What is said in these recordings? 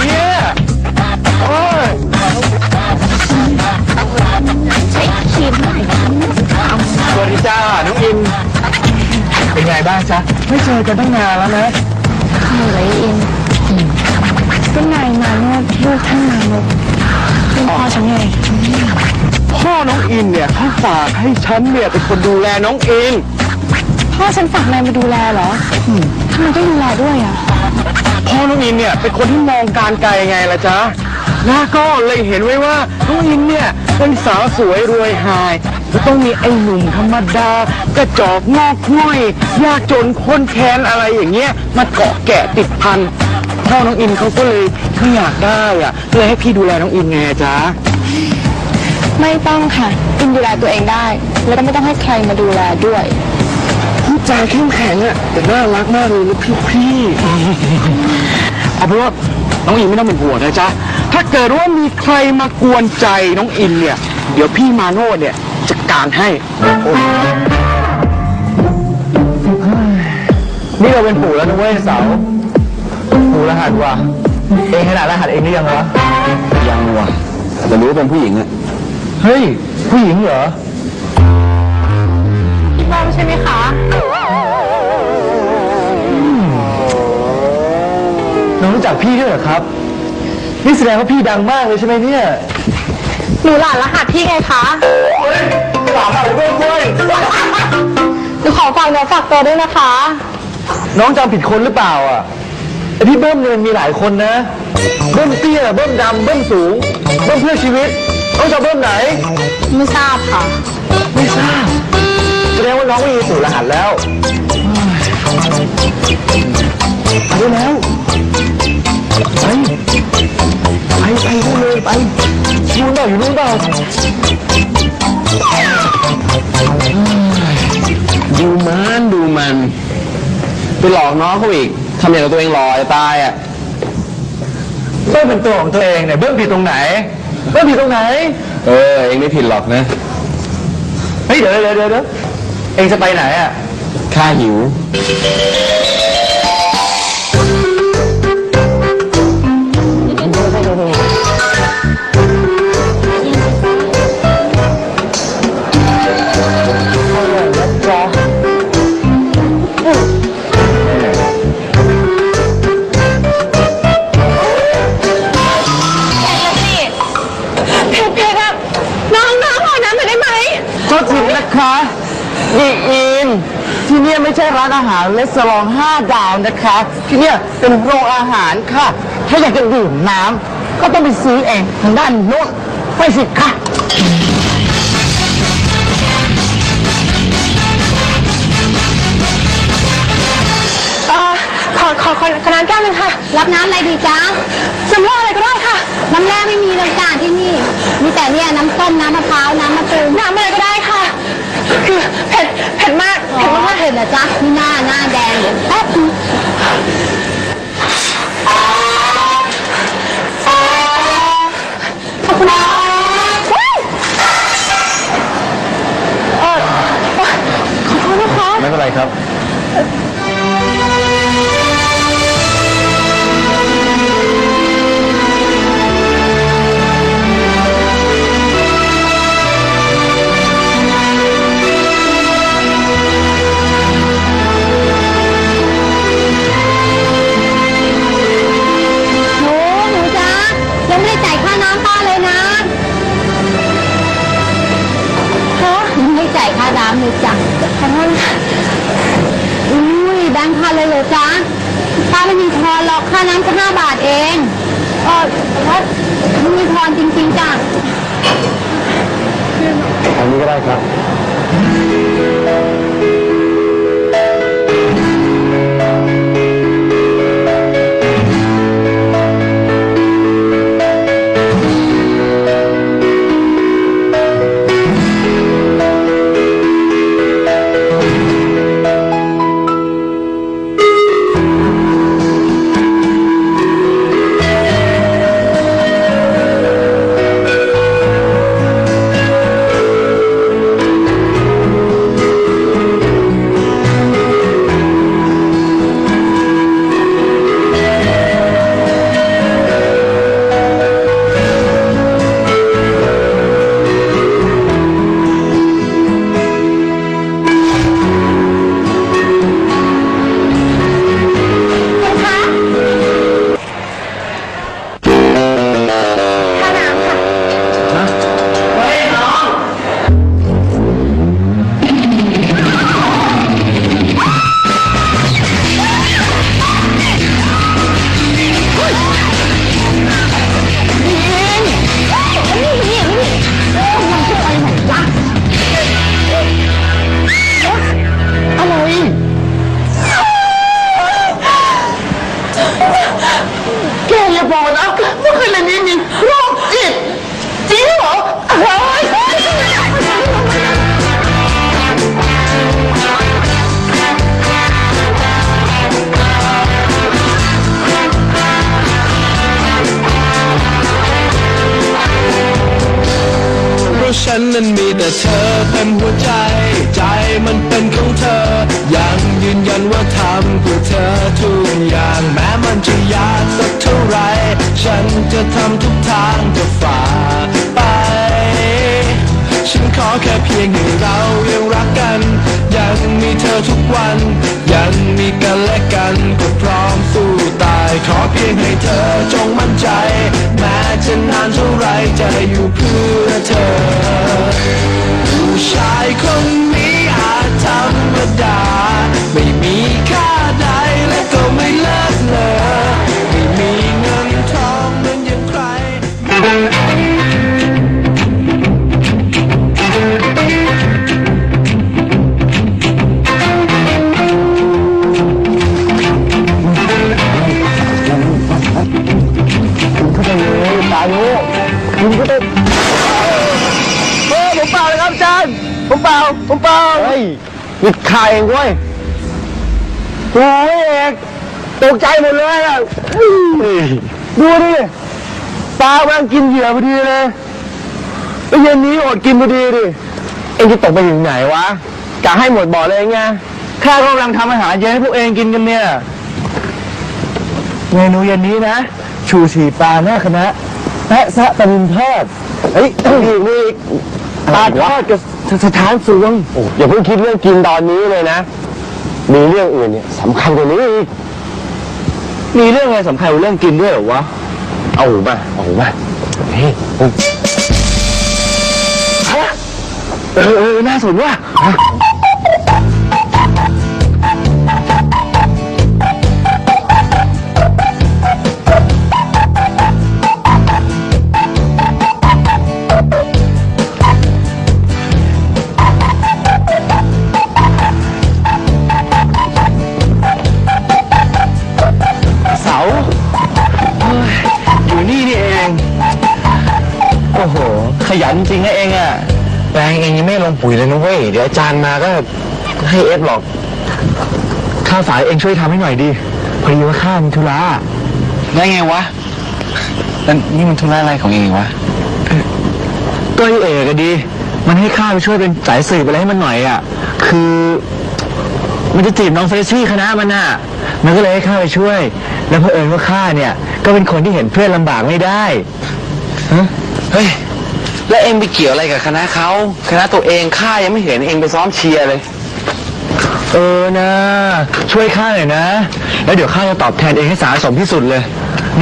เนี่ยโอ้ยใช้ครีมไหนสวัสดีจ้า น้องอิน เป็นไงบ้างจ๊ะ ไม่เจอกันตั้งนานแล้วนะเหนื่อยอินก็นายมาเนี่ยลูกท่านมานพเป็นพ่อฉันไงพ่อน้องอินเนี่ยเขาฝากให้ฉันเนี่ยเป็นคนดูแลน้องอินพ่อฉันฝากนายมาดูแลเหรอ ทำไมต้องดูแลด้วยอะ พ่อน้องอินเนี่ยเป็นคนที่มองการไกลไงล่ะจ๊ะแล้วก็เลยเห็นไว้ว่าน้องอินเนี่ยเป็นสาวสวยรวยหายจะต้องมีไอ้หนุ่มธรรมดากระจอกงอกง่อย ยากจนคนแค้นอะไรอย่างเงี้ยมาเกาะแกะติดพันพ่อน้องอินเขาก็เลยไม่อยากได้อะเลยให้พี่ดูแลน้องอินไงจ๊ะไม่ต้องค่ะอินดูแลตัวเองได้ แล้วก็ไม่ต้องให้ใครมาดูแลด้วยพูด จาเข้มแข็งอะแต่น่ารักมากเลยนะพี่พี่ๆเอาเป็นว่าน้องอินไม่ต้องเป็นห่วงนะจ๊ะ ถ้าเกิดว่ามีใครมากวนใจน้องอินเนี่ย เดี๋ยวพี่มาโน่เนี่ยจัดการให้โอ้นี่เราเป็นปู่แล้วนะเว้ยเสาปู่รหัสว่ะเองขนาดรหัสเองหรือยังวะยังว่ะแต่รู้ว่าเป็นผู้หญิงอะเฮ้ย ผู้หญิงเหรอมอง ใช่ไหมคะ น้องรู้จักพี่ด้วยเหรอครับ นี่แสดงว่าพี่ดังมากเลยใช่ไหมเนี่ย หนูหลานรหัสพี่ไงคะ หลานอะไรเว้ยเว้ยหนูขอฝากเนื้อฝากตัวด้วยนะคะ น้องจำผิดคนหรือเปล่าอะไอพี่เบิ้มเนี่ยมันมีหลายคนนะ เบิ้มเตี้ย เบิ้มดำ เบิ้มสูง เบิ้มเพื่อชีวิตน้องจะเอาเบิ้มไหน ไม่ทราบค่ะ ไม่ทราบแส ดงว่าน้องไม่มีสูตรรหัสแล้วไปได้แล้วไปไปไปได้เลยไปอยู่นู่นเปล่าอยู่นู่นเปล่าดูมันดูมันไปหลอกน้องเขาอีกทำอย่างกับตัวเองหล่อจะตายอะเบิ้มเป็นตัวของตัวเองเนี่ยเบิ้มผิดตรงไหนเบิ้มผิดตรงไหน เออเองไม่ผิดหรอกนะ เฮ้ยเดี๋ยวเดี๋ยวเดี๋ยว เองจะไปไหนอะ ข้าหิว ร้านอาหารเลสซอลองห้าดาวนะคะ ที่เนี่ยเป็นโรงอาหารค่ะ ถ้าอยากจะดื่มน้ำก็ต้องไปซื้อเองทางด้านโน้นไปสิค่ะเอ่อขอขอขอขอน้ำแก้วหนึงค่ะรับน้ำอะไรดีจ๊ะสำรองอะไรก็ได้ค่ะ น้ำแร่ไม่มีเลยจ้าที่นี่ มีแต่เนี่ยน้ำส้มน้ำมะพร้าวน้ำมะตูมน้ำอะไรก็ได้ค่ะ คือเผ็ดเผ็ดมากเห็เผ็นดว่ามากเห็นเหรอจ๊ะมีหน้ ป้าไม่มีทอนหรอกค่าน้ำจะห้าบาทเองเออแต่ว่าไม่มีทอนจริงๆจ้ะ อันนี้ก็ได้ครับ มันเป็นของเธอ ยังยืนยันว่าทำเพื่อเธอทุกอย่างแม้มันจะยากสักเท่าไร ฉันจะทำทุกทางจะฝ่าไป ฉันขอแค่เพียงให้เรายังรักกัน ยังมีเธอทุกวัน ยังมีกันและกันก็พร้อมสู้ตาย ขอเพียงให้เธอจงมั่นใจ แม้จะนานเท่าไรจะอยู่เพื่อเธอผู้ชาย ขายเองเว้ยโอ้ยเอกตกใจหมดเลยอะอุ้ยดูดิปลากำลังกินเหยื่อพอดีเลยแล้วเย็นนี้อดกินพอดีดิเองจะตกไปถึงไหนวะกะให้หมดบ่อเลยไงข้าก็กำลังทำอาหารเย็นให้พวกเองกินกันเนี่ยเมนูเย็นนี้นะ ชูชีปลาหน้าคณะแปะซะตะลินทอดเฮ้ยนี่นี่ ปลาทอดกับสถานสวงโอ้อย่าเพิ่งคิดเรื่องกินตอนนี้เลยนะ มีเรื่องอื่นเนี่ยสำคัญกว่านี้อีก มีเรื่องอะไรสำคัญกว่าเรื่องกินด้วยเหรอวะ เอามาเอามาเฮ้ยฮะเออเออน่าสนว่ะ ปุ๋ยเลยนะเว้ยเดี๋ยวอาจารย์มาก็ให้เอฟหรอกข้าวสายเองช่วยทำให้หน่อยดิพอดีว่าข้ามีธุระได้ไงวะแล้วนี่มันธุระอะไรของเองวะก็ไอเอกอะดี มันให้ข้าไปช่วยเป็นสายสืบอะไรให้มันหน่อยอะคือ มันจะจีบน้องเฟรชชี่คณะมันน่ะ มันก็เลยให้ข้าไปช่วย แล้วเผอิญว่าข้าเนี่ย ก็เป็นคนที่เห็นเพื่อนลำบากไม่ได้ฮะเฮ้ย แล้วเองไปเกี่ยวอะไรกับคณะเขาคณะตัวเองข้ายังไม่เห็นเองไปซ้อมเชียร์เลย เออนะ ช่วยข้าหน่อยนะ แล้วเดี๋ยวข้าจะตอบแทนเองให้สาสมที่สุดเลย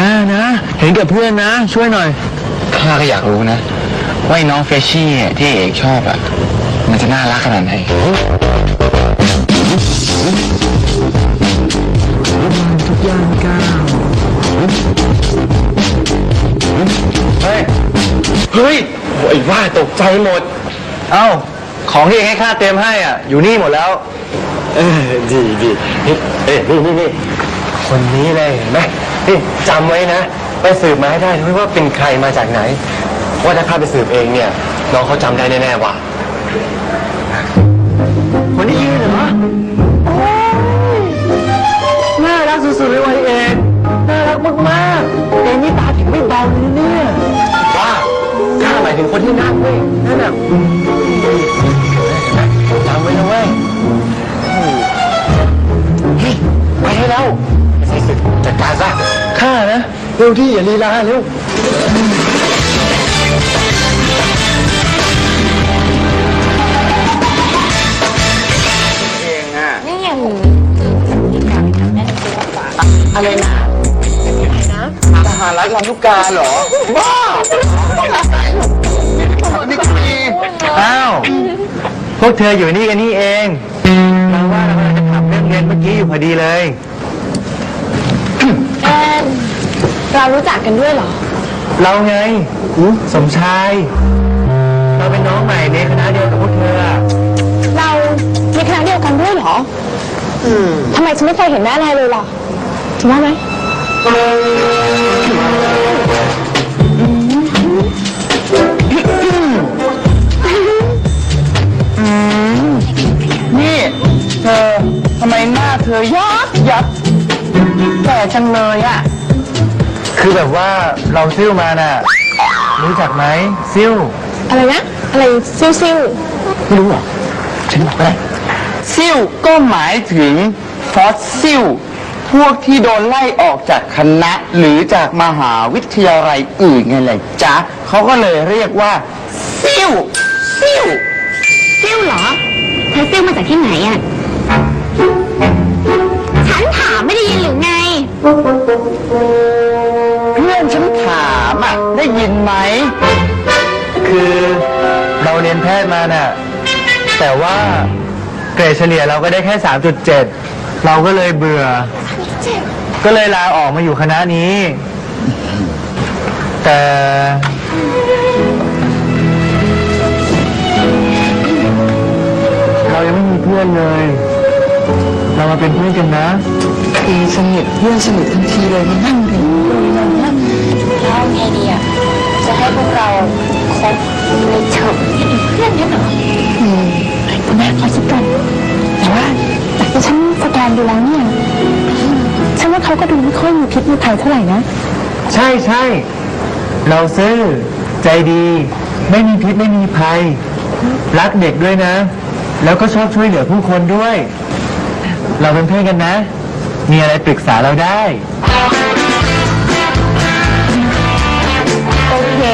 นะนะ เห็นกับเพื่อนนะ ช่วยหน่อยข้าก็อยากรู้นะว่าไอ้น้องเฟรชชี่ที่เอกชอบอะ มันจะน่ารักขนาดไหน ทุกย่างก้าวเฮ้ย เฮ้ย โอ้ยว่าตกใจหมด เอ้า ของที่เองให้ข้าเตรียมให้อะ อยู่นี่หมดแล้ว เออดีดีนี่เอ้ยนี่นี่นี่คนนี้เลยเห็นไหมนี่จำไว้นะไปสืบมาให้ได้ด้วยว่าเป็นใครมาจากไหน ว่าถ้าข้าไปสืบเองเนี่ยน้องเขาจำได้แน่ๆว่ะ เร็วที่อย่าลีลาเร็วทหารรัฐลำลูกกาเหรอบ้านี่ก็มีอ้าวพวกเธออยู่นี่กันนี่เองเราว่าเรากำลังจะถามเรื่องเรียนเมื่อกี้อยู่พอดีเลย เรารู้จักกันด้วยเหรอ เราไงสมชาย เราเป็นน้องใหม่ในคณะเดียวกับพวกเธอเราในคณะเดียวกันด้วยเหรอทำไมฉันไม่เคยเห็นหน้านายเลยล่ะจริงว่ไหมนี่ เธอทำไมหน้าเธอยับยับแต่จังเลยอะ คือแบบว่าเราซิ่วมาน่ะ รู้จักไหมซิ่วอะไรนะ อะไรซิวซิวไม่รู้เหรอฉันบอกก็ได้ซิ่วก็หมายถึงฟอสซิลพวกที่โดนไล่ออกจากคณะหรือจากมหาวิทยาลัยอื่นไงแหละจ๊ะเขาก็เลยเรียกว่าซิ่วซิ่วซิ่วเหรอเธอซิ่วมาจากที่ไหนอะฉันถามไม่ได้ยินหรือไง ได้ยินไหม คือเราเรียนแพทย์มาน่ะ แต่ว่าเกรดเฉลี่ยเราก็ได้แค่ 3.7 เราก็เลยเบื่อ ก็เลยลาออกมาอยู่คณะนี้ แต่เรายังไม่มีเพื่อนเลย เรามาเป็นเพื่อนกันนะ ตีสนิทเพื่อนสนิททันทีเลยมานั่งถึง แล้วไงดีอะจะให้พวกเราคบในเฉิบเพื่อนกันเหรออืมคุณแม่ขอคิดก่อนแต่ว่าจากที่ฉันสแกนดูแล้วเนี่ยฉันว่าเขาก็ดูไม่ค่อยมีพิษมีภัยเท่าไหร่นะ ใช่ใช่เราซื่อใจดี ไม่มีพิษไม่มีภัย รักเด็กด้วยนะ แล้วก็ชอบช่วยเหลือผู้คนด้วย เราเป็นเพื่อนกันนะ มีอะไรปรึกษาเราได้ อ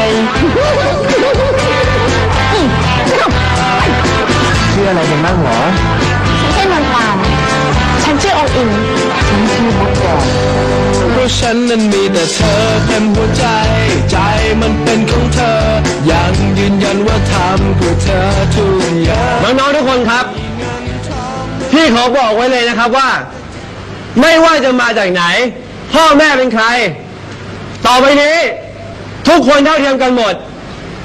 เชื่ออะไรกันบ้างหรอ ฉันชื่อนนทานฉันชื่อองอินเพราะฉันนั้นมีแต่เธอเต็มหัวใจ ใจมันเป็นของเธอ ยังยืนยันว่าทำเพื่อเธอทุกอย่างน้องๆทุกคนครับ พี่ขอบอกไว้เลยนะครับว่า ไม่ว่าจะมาจากไหน พ่อแม่เป็นใคร ต่อไปนี้ ทุกคนเท่าเทียมกันหมด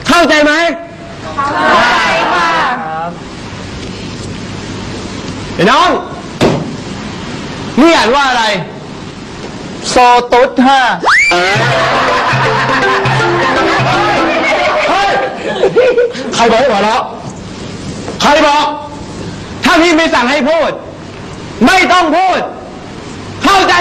เข้าใจไหมเข้าใจค่ะไอ้น้อง นี่อ่านว่าอะไร โซตุสห้าใครบอกให้หัวเราะใครบอก ถ้าพี่ไม่สั่งให้พูด ไม่ต้องพูด เข้าใจ